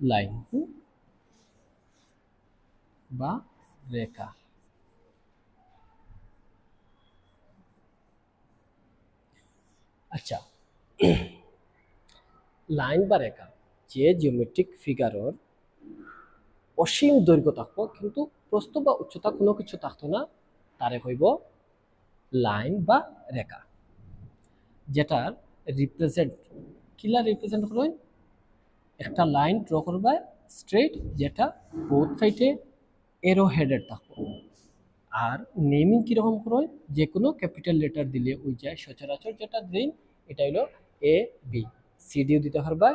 Line. বা রেখা। আচ্ছা। Line বা রেখা যে জিওমেট্রিক ফিগারর অসীম দৈর্ঘ্য থাকব, কিন্তু প্রস্থ বা উচ্চতা কোনো কিছু থাকতো না, তারে হইব লাইন বা রেখা। যেটার রিপ্রেজেন্ট কিলা রিপ্রেজেন্ট করবে একটা লাইন ড্র করবে স্ট্রেট যেটা বোথ সাইডে এরো হেডেড থাকব। আর নেমিং কীরকম করো যে কোনো ক্যাপিটাল লেটার দিলে ওই যায় সচরাচর যেটা দিন, এটা হলো এ বি সিডিও দিতে পারবা।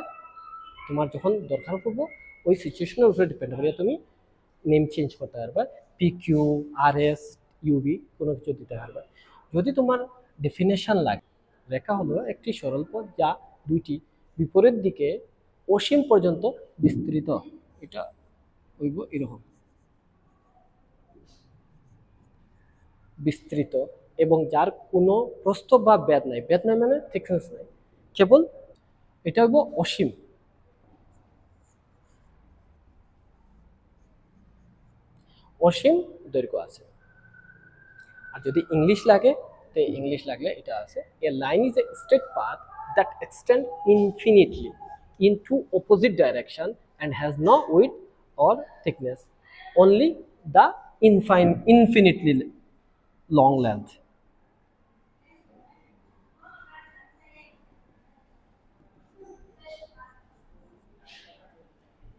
তোমার যখন দরকার পড়ব, ওই সিচুয়েশনের উপরে ডিপেন্ড করে তুমি নেম চেঞ্জ করতে পারবা। P Q R S UB কোনো কিছু দিতে পারবা। যদি তোমার ডেফিনেশন লাগে, রেখা হলো একটি সরল পথ যা দুইটি বিপরীত দিকে অসীম পর্যন্ত বিস্তৃত। এটা হইব এরকম। বিস্তৃত এবং যার কোনো প্রস্থ বা ব্যাদ নাই। ব্যাদ নাই মানে থিকনেস নাই। কেবল এটা হইব অসীম। অসীম দৈর্ঘ্য আছে। আর যদি ইংলিশ লাগে, তো ইংলিশ লাগলে এটা আছে। A line is a straight path that extend infinitely Into opposite direction and has no width or thickness only the ইনফাইন infinitely long length.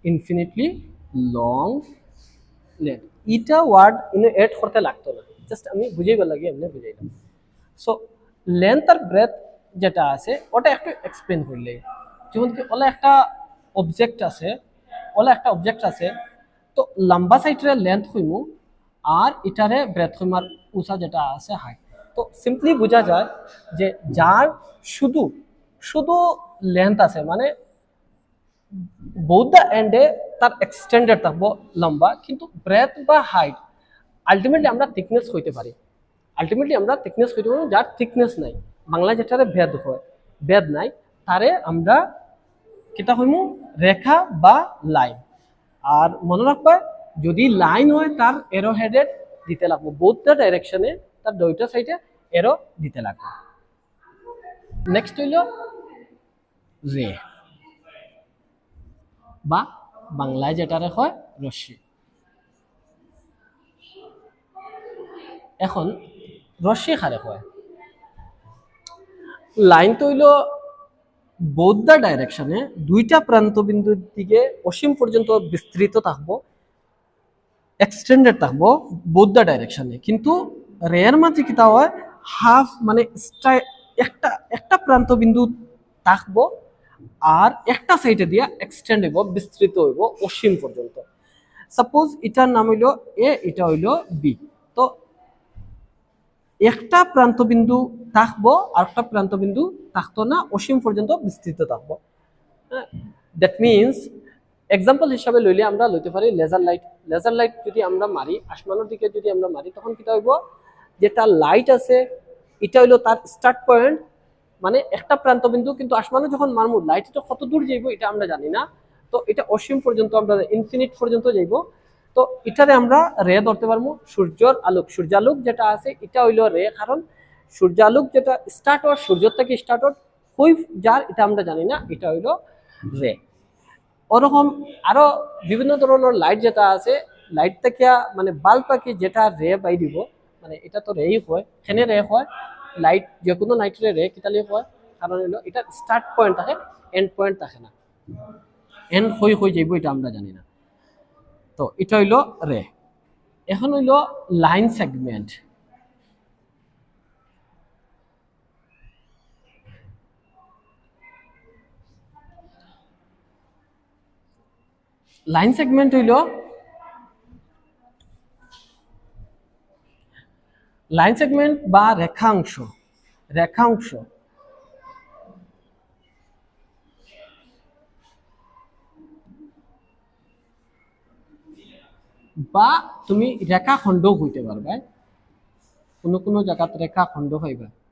Infinitely long length eta word Eno add করতে লাগতো না just আমি বুঝাইবার লাগে এমনি বুঝাইলাম so length আর breadth যেটা আছে ওটা একটু এক্সপ্লেন করলে যেমন কি ওলা একটা অবজেক্ট আছে, ওলা একটা অবজেক্ট আছে, তো লম্বা সাইডের লেন্থ হইমু আর এটারে ব্রেথ হইমার উষা যেটা আছে হাইট তো সিম্পলি বোঝা যায় যে যার শুধু শুধু লেন্থ আছে মানে বৌদ্ধ এন্ডে তার এক্সটেন্ডেড থাকব লম্বা, কিন্তু ব্রেথ বা হাইট আলটিমেটলি আমরা থিকনেস হইতে পারি। আলটিমেটলি আমরা থিকনেস হইতে পারি যার থিকনেস নাই বাংলা যেটারে ভেদ হয় ভেদ নাই তারে আমরা কিতা হইমু? রেখা বা লাইন। আর মনে রাখবা, যদি লাইন হয়, তার এরো হেডেড দিতে লাগবো। বোথটা ডাইরেকশনে তার দুইটা সাইডে এরো দিতে লাগবে। নেক্সট হইল রে। বা বাংলায় যেটারে হয়, রশ্মি। এখন রশ্মি খারে হয়? লাইন তো হইল বৌদ্ধ ডাইরেকশনে দুইটা প্রান্ত বিন্দুর দিকে অসীম পর্যন্ত বিস্তৃত থাকব এক্সটেন্ডেড থাকব বৌদ্ধ ডাইরেকশনে কিন্তু রেয়ার মাঝে কিতা হয়? হাফ মানে একটা একটা প্রান্ত বিন্দু থাকব আর একটা সাইডে দিয়ে এক্সটেন্ড হইব, বিস্তৃত হইব অসীম পর্যন্ত। সাপোজ এটার নাম হইল এ এটা হইল বি তো একটা প্রান্ত বিন্দু থাকব আর একটা প্রান্ত বিন্দু থাকতো না, অসীম পর্যন্ত বিস্তৃত থাকব। দ্যাট মিনস এক্সাম্পল হিসাবে লইলে আমরা লইতে পারি লেজার লাইট লেজার লাইট যদি আমরা মারি, আসমানের দিকে যদি আমরা মারি, তখন কিটা হইব? যেটা লাইট আছে, এটা হইল তার স্টার্ট পয়েন্ট মানে একটা প্রান্ত বিন্দু কিন্তু আসমানে যখন মারমু লাইট এটা কত দূর যাইব এটা আমরা জানি না। তো এটা অসীম পর্যন্ত আমরা ইনফিনিট পর্যন্ত যাইব। তো এটারে আমরা রে ধরতে পারব সূর্যর আলোক। সূর্যালোক যেটা আছে, এটা হইল রে, কারণ সূর্যালোক যেটা স্টার্ট হওয়ার, সূর্য থেকে স্টার্ট হওয়ার, কই যার এটা আমরা জানি না, এটা হইল রে। ওরকম আরও বিভিন্ন ধরনের লাইট যেটা আছে লাইট থেকে মানে বাল্ব পাখি যেটা রে বাই দিব মানে এটা তো রেই হয় সেনে রে হয়? লাইট যে কোনো লাইটের রে কিতালি হয়, কারণ হলো এটা স্টার্ট পয়েন্ট থাকে এন্ড পয়েন্ট থাকে না। এন্ড হই হই যাইব এটা আমরা জানি না। তো এটা হইল রে। এখন হইল লাইন সেগমেন্ট লাইন সেগমেন্ট হইল লাইন সেগমেন্ট বা রেখাংশ রেখাংশ। বা তুমি রেখা খণ্ড হইতে পারবে। কোনো কোনো জায়গাত রেখা খণ্ড হইবে।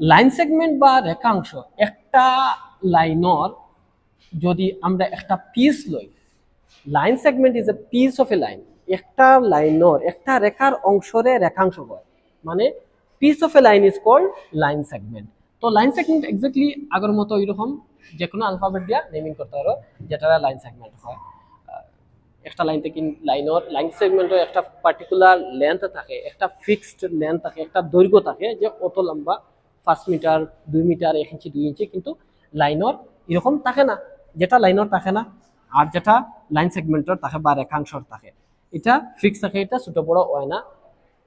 লাইন সেগমেন্ট বা রেখাংশ, একটা লাইনর যদি আমরা একটা পিস লই line segment is a piece of a line একটা লাইনর একটা রেখার অংশরে রেখাংশ হয় মানে piece of a line is called line segment তো লাইন সেগমেন্ট এক্স্যাক্টলি আগের মতো এরকম যে কোনো আলফাবেট দিয়া নেমিং করতে পারো যেটা লাইন সেগমেন্ট হয়। একটা লাইন থেকে লাইনর লাইন সেগমেন্টের একটা পার্টিকুলার লেন্থ থাকে, একটা ফিক্সড লেন্থ থাকে, একটা দৈর্ঘ্য থাকে, যে অত লম্বা পাঁচ মিটার, দুই মিটার, এক ইঞ্চি, দুই ইঞ্চি, কিন্তু লাইনর এরকম থাকে না। যেটা লাইনর থাকে না, আর যেটা লাইন সেগমেন্টর থাকে বা রেখাংশর থাকে। এটা ফিক্স থাকে, এটা ছোট, বড় হয় না।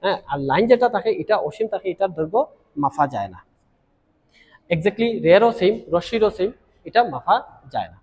হ্যাঁ আর লাইন যেটা থাকে, এটা অসীম থাকে, এটার দৈর্ঘ্য মাফা যায় না। এক্স্যাক্টলি রেয়ারও সেম রশ্মিরও সেম এটা মাফা যায় না।